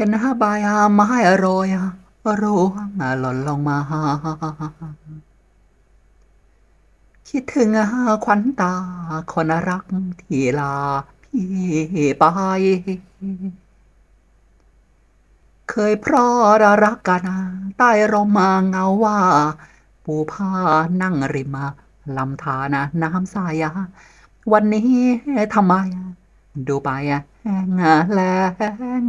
เห็นบายไม้โรยร่วงหล่นลงมาคิดถึงขวัญตา คนรักที่ลาพี่ไป เคยเพราะรักกันใต้ร่มเงาว่า ปูผ้านั่งริมลำธารน้ำใสวันนี้ทำไม ดูไปอะแห้งแล้ง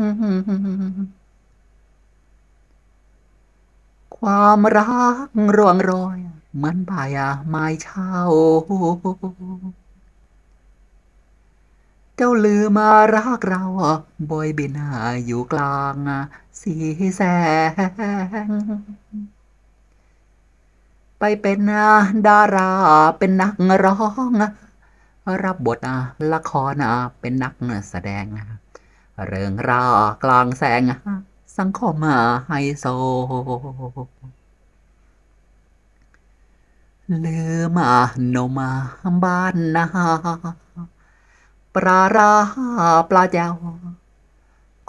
ความรักร่วงโรยเหมือนใบไม้เช่า เจ้าลืมมารักเราบอยบินอยู่กลางสีแสงไปเป็นดาราเป็นนักร้อง รับบทละครเป็นนักแสดงเริงรากลางแสงสังคมไฮโซ ลืมโนมาบ้านนาปลาราปลาแจว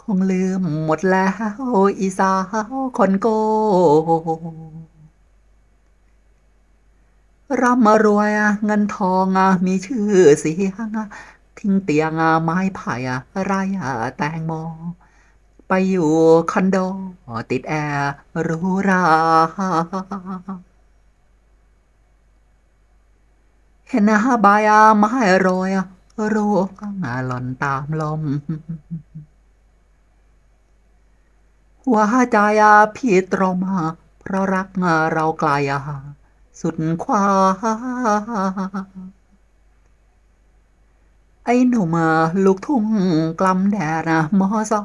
คงลืมหมดแล้วอีสาวคนโก ร่ำรวยเงินทองมีชื่อเสียงทิ้งเตียงไม้ไผ่ไรแตงโมไปอยู่คอนโดติดแอร์หรูราเห็นบายไม้โรยร่วงหล่นตามลม หัวใจพี่ตรมเพราะรักเราไกล สุดควาไอ้หนุ่มลูกทุ่งกลำแดดมอซอ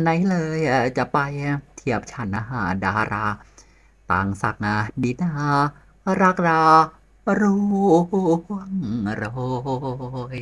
ไหนเลยจะไปเทียบฉันนะฮะดารา ต่างสักนะดีนารักราร่วงโรย